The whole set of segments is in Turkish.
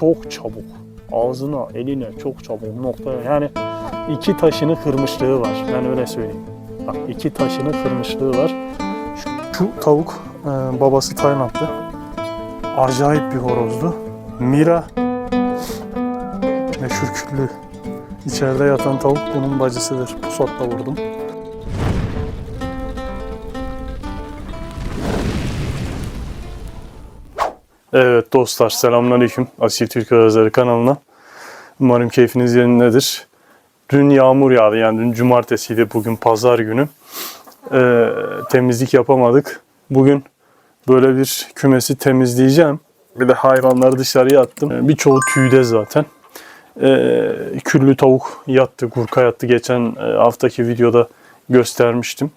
çok çabuk. Ağzına, eline çok çabuk nokta. Yani iki taşını kırmışlığı var. Ben öyle söyleyeyim. Bak iki taşını kırmışlığı var. Şu, şu tavuk e, babası Tayland'dı. Acayip bir horozdu. Mira meşhur küllü içeride yatan tavuk bunun bacısıdır. Pusatla vurdum. Evet dostlar selamünaleyküm. Asil Türk Özleri kanalına. Umarım keyfiniz yerindedir. Dün yağmur yağdı yani dün cumartesiydi bugün pazar günü. Ee, temizlik yapamadık. Bugün böyle bir kümesi temizleyeceğim. Bir de hayvanları dışarıya attım. Ee, Birçoğu tüyde zaten. Ee, küllü tavuk yattı, gurka yattı. Geçen e, haftaki videoda göstermiştim.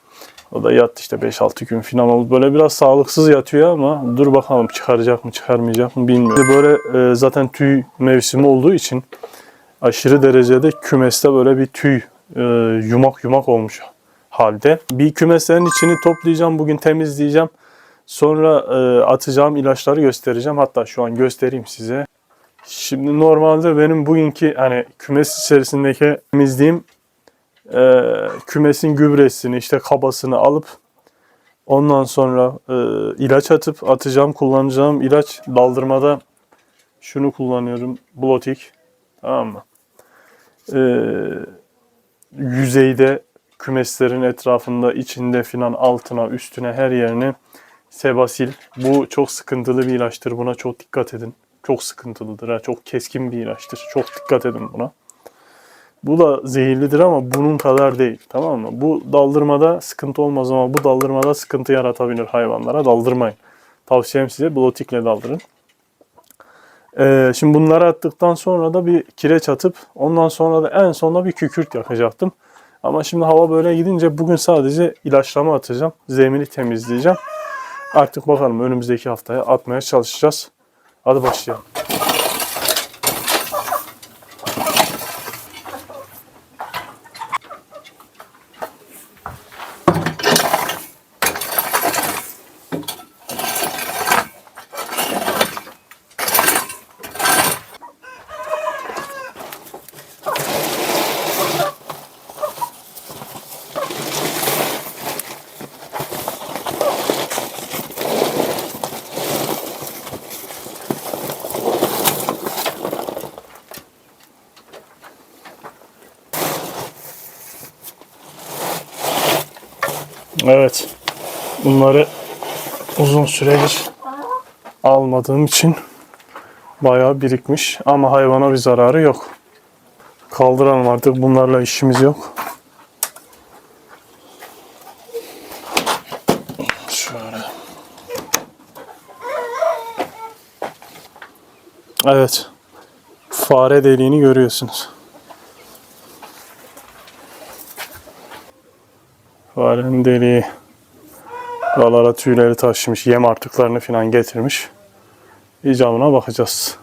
O da yattı işte 5-6 gün falan oldu. Böyle biraz sağlıksız yatıyor ama dur bakalım çıkaracak mı çıkarmayacak mı bilmiyorum. Böyle e, zaten tüy mevsimi olduğu için aşırı derecede kümeste böyle bir tüy e, yumak yumak olmuş halde. Bir kümeslerin içini toplayacağım bugün temizleyeceğim. Sonra e, atacağım ilaçları göstereceğim. Hatta şu an göstereyim size. Şimdi normalde benim bugünkü hani kümes içerisindeki temizliğim e, kümesin gübresini işte kabasını alıp ondan sonra e, ilaç atıp atacağım kullanacağım ilaç daldırmada şunu kullanıyorum Blotik tamam mı? E, yüzeyde kümeslerin etrafında içinde filan altına üstüne her yerine Sebasil. Bu çok sıkıntılı bir ilaçtır. Buna çok dikkat edin. Çok sıkıntılıdır. Ha. Çok keskin bir ilaçtır. Çok dikkat edin buna. Bu da zehirlidir ama bunun kadar değil. Tamam mı? Bu daldırmada sıkıntı olmaz ama bu daldırmada sıkıntı yaratabilir hayvanlara. Daldırmayın. Tavsiyem size blotikle daldırın. Ee, şimdi bunları attıktan sonra da bir kireç atıp ondan sonra da en sonunda bir kükürt yakacaktım. Ama şimdi hava böyle gidince bugün sadece ilaçlama atacağım. Zemini temizleyeceğim. Artık bakalım önümüzdeki haftaya atmaya çalışacağız. Hadi başlayalım. Evet. Bunları uzun süredir almadığım için bayağı birikmiş ama hayvana bir zararı yok. Kaldıralım artık bunlarla işimiz yok. Şöyle. Evet. Fare deliğini görüyorsunuz. Farenin deliği. Buralara tüyleri taşımış, yem artıklarını falan getirmiş. İcabına bakacağız.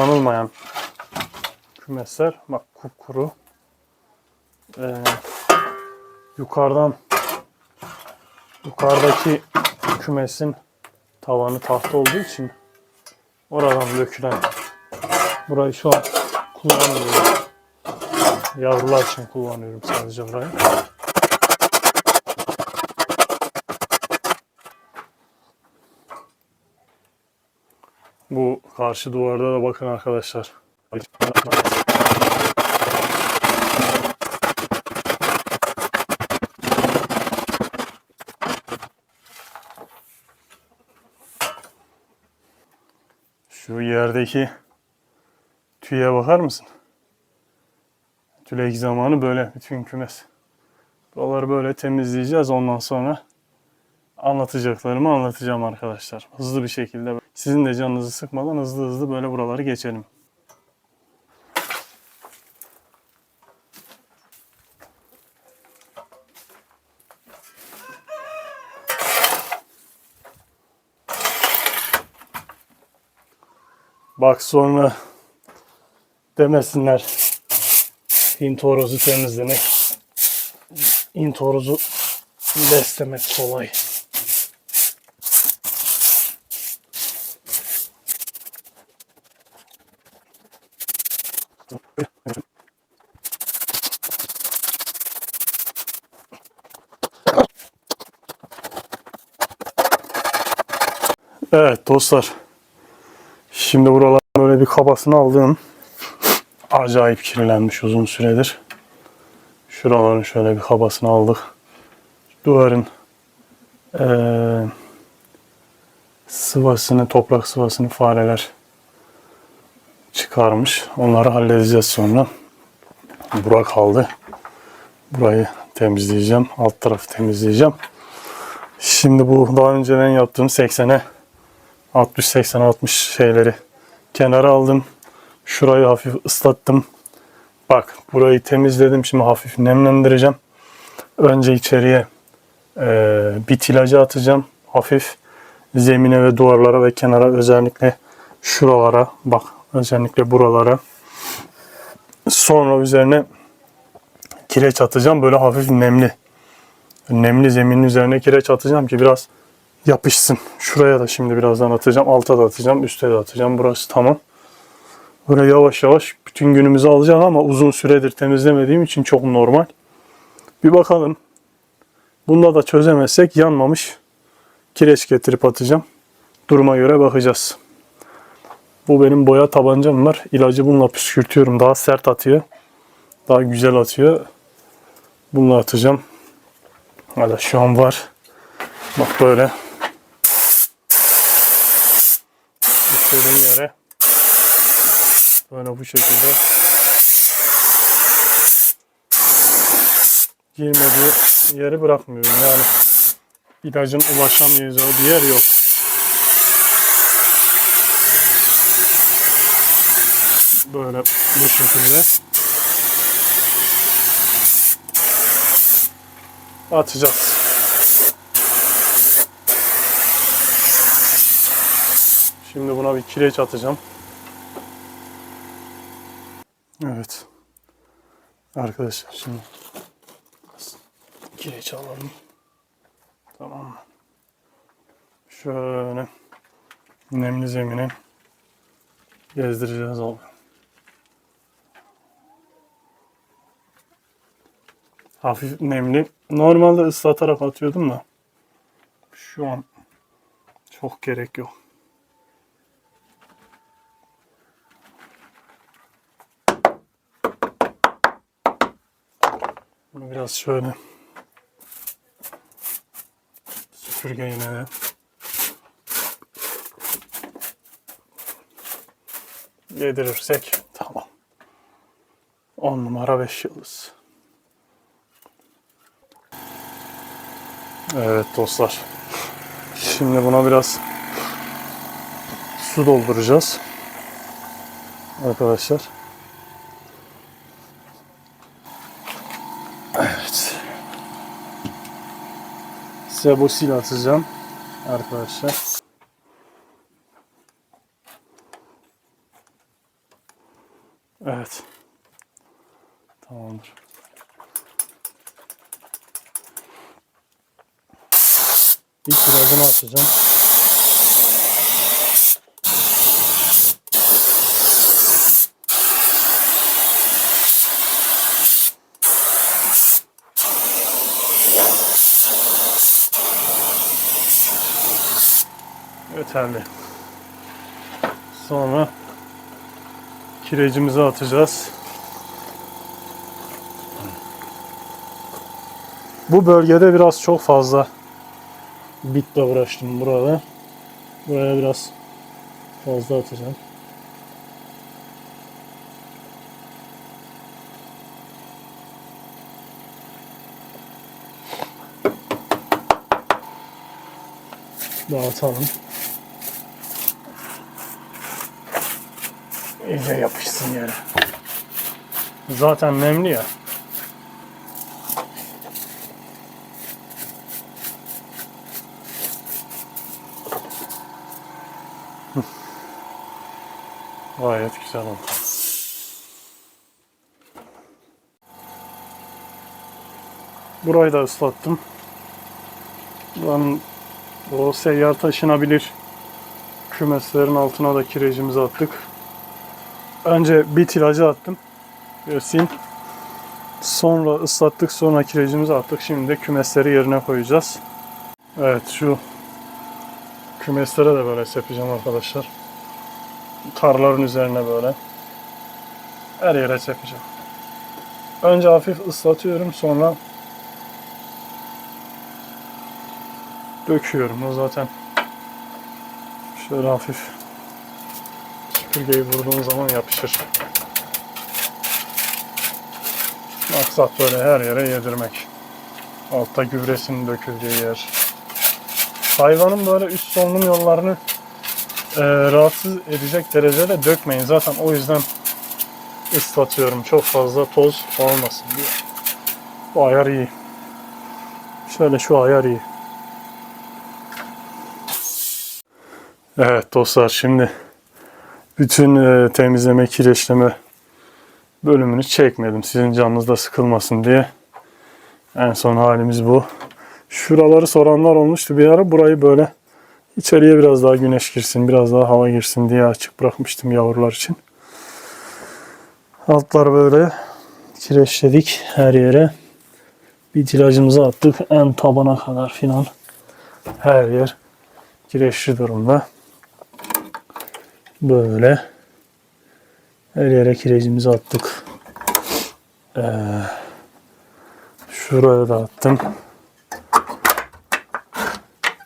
Kullanılmayan kümesler bak kupkuru ee, yukarıdan yukarıdaki kümesin tavanı tahta olduğu için oradan dökülen burayı şu an kullanmıyorum. Yavrular için kullanıyorum sadece burayı. Karşı duvarda da bakın arkadaşlar. Şu yerdeki tüye bakar mısın? Tülek zamanı böyle bütün kümes. Buraları böyle temizleyeceğiz ondan sonra anlatacaklarımı anlatacağım arkadaşlar. Hızlı bir şekilde Sizin de canınızı sıkmadan hızlı hızlı böyle buraları geçelim. Bak sonra demesinler Hint horozu temizlemek. Hint horozu beslemek kolay. Evet dostlar. Şimdi buralar böyle bir kabasını aldım. Acayip kirlenmiş uzun süredir. Şuraların şöyle bir kabasını aldık. Duvarın eee, sıvasını, toprak sıvasını fareler çıkarmış. Onları halledeceğiz sonra. Bura kaldı. Burayı temizleyeceğim. Alt tarafı temizleyeceğim. Şimdi bu daha önceden yaptığım 80'e 60 80 60 şeyleri kenara aldım. Şurayı hafif ıslattım. Bak burayı temizledim. Şimdi hafif nemlendireceğim. Önce içeriye eee bit atacağım. Hafif zemine ve duvarlara ve kenara özellikle şuralara bak özellikle buralara. Sonra üzerine kireç atacağım. Böyle hafif nemli. Nemli zeminin üzerine kireç atacağım ki biraz yapışsın. Şuraya da şimdi birazdan atacağım. Alta da atacağım. Üste de atacağım. Burası tamam. Böyle yavaş yavaş bütün günümüzü alacağım ama uzun süredir temizlemediğim için çok normal. Bir bakalım. Bunda da çözemezsek yanmamış kireç getirip atacağım. Duruma göre bakacağız. Bu benim boya tabancam var. İlacı bununla püskürtüyorum. Daha sert atıyor. Daha güzel atıyor. Bununla atacağım. Hala şu an var. Bak böyle. İstediğim yere böyle bu şekilde girmediği yeri bırakmıyorum. Yani ilacın ulaşamayacağı bir yer yok. Böyle bu şekilde atacağız. Şimdi buna bir kireç atacağım. Evet. Arkadaşlar şimdi kireç alalım. Tamam mı? Şöyle nemli zemine gezdireceğiz abi. Hafif nemli. Normalde ıslatarak atıyordum da şu an çok gerek yok. Biraz şöyle süpürge yine de yedirirsek tamam. 10 numara 5 yıldız. Evet dostlar. Şimdi buna biraz su dolduracağız. Arkadaşlar. Sebosil atacağım. Arkadaşlar. Evet. Tamamdır. İlk ilacını atacağım. Yeterli. Sonra kirecimizi atacağız. Bu bölgede biraz çok fazla bitle uğraştım burada. Buraya biraz fazla atacağım. Dağıtalım. İyice yapışsın yere. Zaten nemli ya. Gayet güzel oldu. Burayı da ıslattım. Buranın o seyyar taşınabilir kümeslerin altına da kirecimizi attık. Önce bit ilacı attım. Göstereyim. Sonra ıslattık. Sonra kirecimizi attık. Şimdi de kümesleri yerine koyacağız. Evet şu kümeslere de böyle sepeceğim arkadaşlar. Tarların üzerine böyle. Her yere sepeceğim. Önce hafif ıslatıyorum. Sonra döküyorum. O zaten şöyle hafif süpürgeyi vurduğun zaman yapışır. Maksat böyle her yere yedirmek. Altta gübresinin döküldüğü yer. Hayvanın böyle üst solunum yollarını e, rahatsız edecek derecede dökmeyin. Zaten o yüzden ıslatıyorum. Çok fazla toz olmasın diye. Bu ayar iyi. Şöyle şu ayar iyi. Evet dostlar şimdi bütün e, temizleme, kireçleme bölümünü çekmedim. Sizin canınız da sıkılmasın diye. En son halimiz bu. Şuraları soranlar olmuştu bir ara. Burayı böyle içeriye biraz daha güneş girsin, biraz daha hava girsin diye açık bırakmıştım yavrular için. Altlar böyle kireçledik her yere. Bir ilacımızı attık en tabana kadar filan. Her yer kireçli durumda. Böyle her yere kirecimizi attık. Ee, şuraya da attım.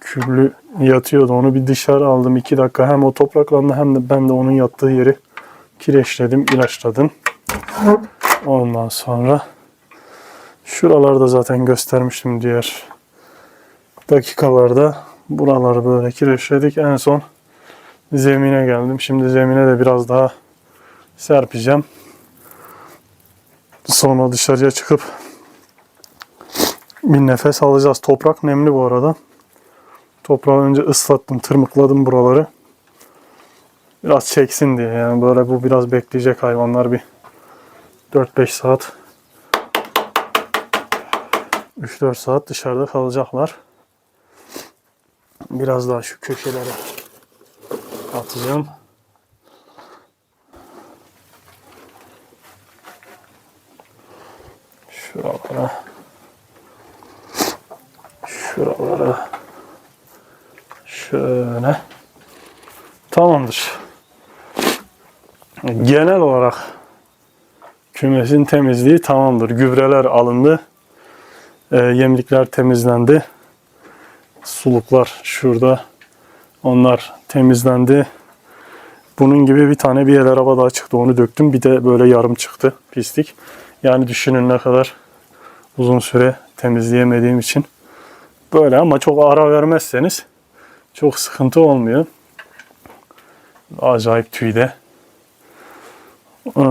Küllü yatıyordu. Onu bir dışarı aldım. iki dakika hem o topraklandı hem de ben de onun yattığı yeri kireçledim, ilaçladım. Ondan sonra şuralarda zaten göstermiştim diğer dakikalarda. Buraları böyle kireçledik. En son zemine geldim. Şimdi zemine de biraz daha serpeceğim. Sonra dışarıya çıkıp bir nefes alacağız. Toprak nemli bu arada. Toprağı önce ıslattım, tırmıkladım buraları. Biraz çeksin diye yani böyle bu biraz bekleyecek hayvanlar bir 4-5 saat 3-4 saat dışarıda kalacaklar. Biraz daha şu köşelere atacağım. Şuralara. Şuralara. Şöyle. Tamamdır. Genel olarak kümesin temizliği tamamdır. Gübreler alındı. E, yemlikler temizlendi. Suluklar şurada. Onlar temizlendi. Bunun gibi bir tane bir el araba daha çıktı. Onu döktüm. Bir de böyle yarım çıktı pislik. Yani düşünün ne kadar uzun süre temizleyemediğim için. Böyle ama çok ara vermezseniz çok sıkıntı olmuyor. Acayip tüyde. Ee,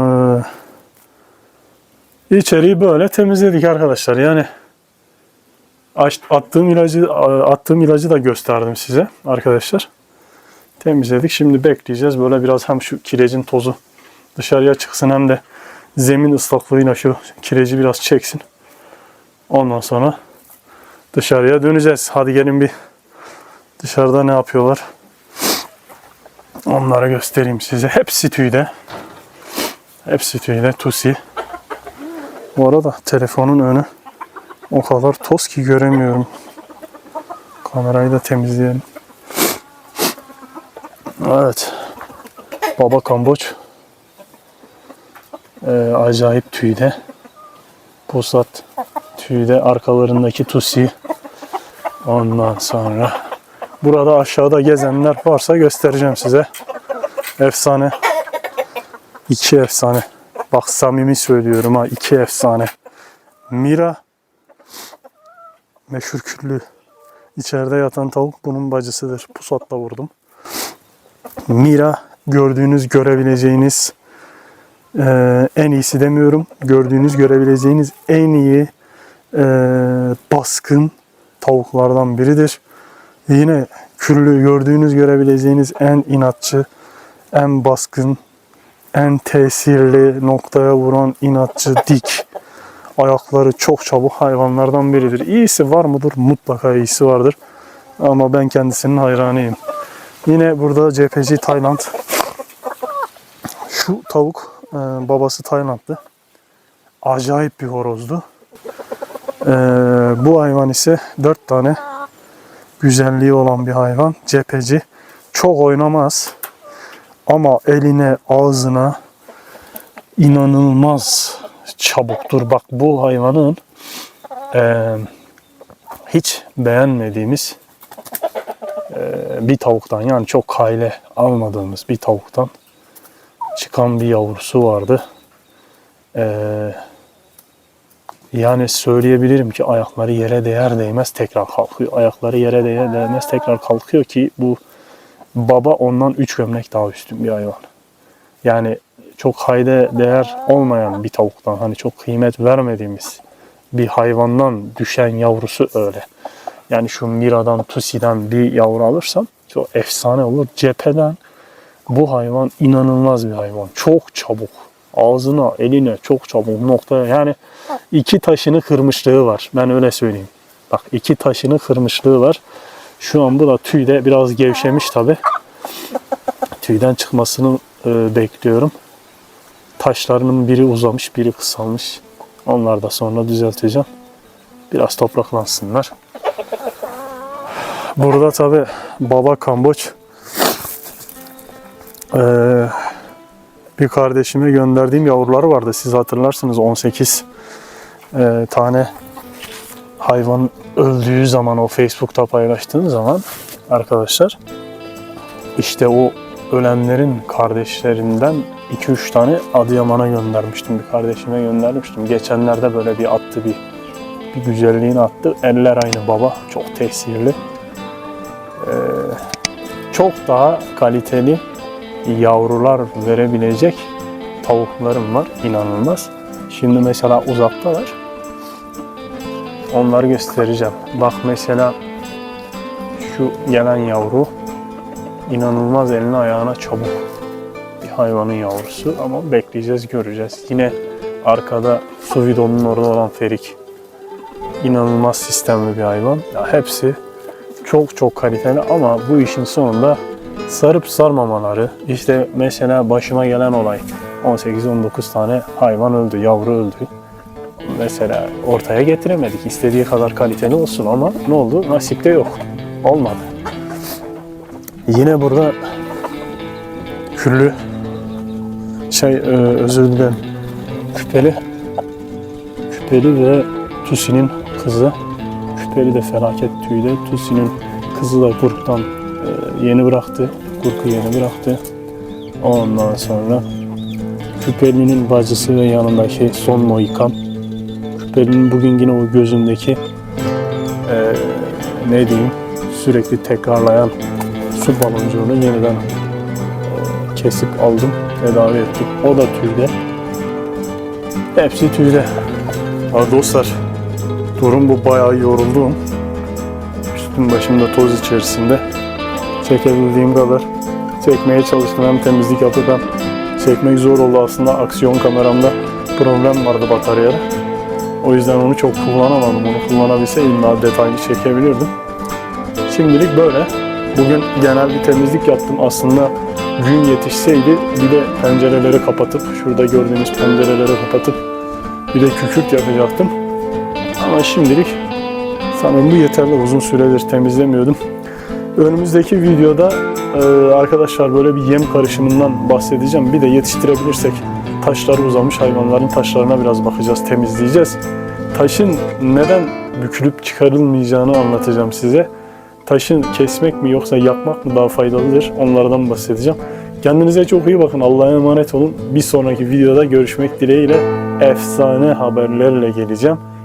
içeriği böyle temizledik arkadaşlar. Yani attığım ilacı attığım ilacı da gösterdim size arkadaşlar. Temizledik. Şimdi bekleyeceğiz. Böyle biraz hem şu kirecin tozu dışarıya çıksın hem de zemin ıslaklığıyla şu kireci biraz çeksin. Ondan sonra dışarıya döneceğiz. Hadi gelin bir dışarıda ne yapıyorlar. Onları göstereyim size. Hepsi tüyde. Hepsi tüyde. Tusi. Bu arada telefonun önü o kadar toz ki göremiyorum. Kamerayı da temizleyelim. Evet. Baba Kamboç. Ee, acayip tüyde. Pusat tüyde arkalarındaki tusi. Ondan sonra burada aşağıda gezenler varsa göstereceğim size. Efsane. İki efsane. Bak samimi söylüyorum ha iki efsane. Mira meşhur küllü. İçeride yatan tavuk bunun bacısıdır. Pusatla vurdum. Mira gördüğünüz, görebileceğiniz e, en iyisi demiyorum. Gördüğünüz, görebileceğiniz en iyi e, baskın tavuklardan biridir. Yine küllü gördüğünüz, görebileceğiniz en inatçı, en baskın, en tesirli noktaya vuran inatçı dik. Ayakları çok çabuk hayvanlardan biridir. İyisi var mıdır? Mutlaka iyisi vardır. Ama ben kendisinin hayranıyım. Yine burada CPC Tayland. Şu tavuk e, babası Taylandlı. Acayip bir horozdu. E, bu hayvan ise dört tane güzelliği olan bir hayvan. Cepeci. Çok oynamaz. Ama eline, ağzına inanılmaz çabuktur. Bak bu hayvanın e, hiç beğenmediğimiz bir tavuktan yani çok kayle almadığımız bir tavuktan çıkan bir yavrusu vardı. E, yani söyleyebilirim ki ayakları yere değer değmez tekrar kalkıyor. Ayakları yere değer değmez tekrar kalkıyor ki bu baba ondan 3 gömlek daha üstün bir hayvan. Yani çok hayde değer olmayan bir tavuktan hani çok kıymet vermediğimiz bir hayvandan düşen yavrusu öyle. Yani şu Mira'dan, Tusi'den bir yavru alırsam çok efsane olur. Cepheden bu hayvan inanılmaz bir hayvan. Çok çabuk. Ağzına, eline çok çabuk noktaya. Yani iki taşını kırmışlığı var. Ben öyle söyleyeyim. Bak iki taşını kırmışlığı var. Şu an bu da tüyde biraz gevşemiş tabi. Tüyden çıkmasını e, bekliyorum. Taşlarının biri uzamış, biri kısalmış. Onları da sonra düzelteceğim. Biraz topraklansınlar. Burada tabi baba Kamboç ee, bir kardeşime gönderdiğim yavruları vardı. Siz hatırlarsınız 18 e, tane hayvan öldüğü zaman o Facebook'ta paylaştığım zaman arkadaşlar işte o ölenlerin kardeşlerinden 2-3 tane Adıyaman'a göndermiştim. Bir kardeşime göndermiştim. Geçenlerde böyle bir attı bir bir güzelliğini attı. Eller aynı baba. Çok tesirli. Çok daha kaliteli yavrular verebilecek tavuklarım var. inanılmaz. Şimdi mesela uzaktalar. Onları göstereceğim. Bak mesela şu gelen yavru inanılmaz eline ayağına çabuk bir hayvanın yavrusu ama bekleyeceğiz göreceğiz. Yine arkada su vidonun orada olan Ferik inanılmaz sistemli bir hayvan. Ya hepsi çok çok kaliteli ama bu işin sonunda sarıp sarmamaları işte mesela başıma gelen olay 18-19 tane hayvan öldü, yavru öldü. Mesela ortaya getiremedik. İstediği kadar kaliteli olsun ama ne oldu? Nasipte yok. Olmadı. Yine burada küllü şey e, özür dilerim küpeli küpeli ve Tusi'nin kızı küpeli de felaket tüyde Tusi'nin kızı da kurktan e, yeni bıraktı kurku yeni bıraktı ondan sonra küpelinin bacısı ve yanındaki son Mohikan küpelinin bugün yine o gözündeki e, ne diyeyim sürekli tekrarlayan su baloncuğunu yeniden e, kesip aldım, tedavi ettim. O da tüyde. Hepsi tüyde. Ha dostlar, durum bu bayağı yoruldum. Üstüm başımda toz içerisinde. Çekebildiğim kadar çekmeye çalıştım. Hem temizlik yapıp hem çekmek zor oldu aslında. Aksiyon kameramda problem vardı bataryada. O yüzden onu çok kullanamadım. Onu kullanabilseydim daha detaylı çekebilirdim. Şimdilik böyle. Bugün genel bir temizlik yaptım. Aslında gün yetişseydi bir de pencereleri kapatıp, şurada gördüğünüz pencereleri kapatıp bir de kükürt yapacaktım. Ama şimdilik sanırım bu yeterli. Uzun süredir temizlemiyordum. Önümüzdeki videoda e, arkadaşlar böyle bir yem karışımından bahsedeceğim. Bir de yetiştirebilirsek taşları uzamış hayvanların taşlarına biraz bakacağız, temizleyeceğiz. Taşın neden bükülüp çıkarılmayacağını anlatacağım size taşın kesmek mi yoksa yakmak mı daha faydalıdır? Onlardan bahsedeceğim. Kendinize çok iyi bakın. Allah'a emanet olun. Bir sonraki videoda görüşmek dileğiyle efsane haberlerle geleceğim.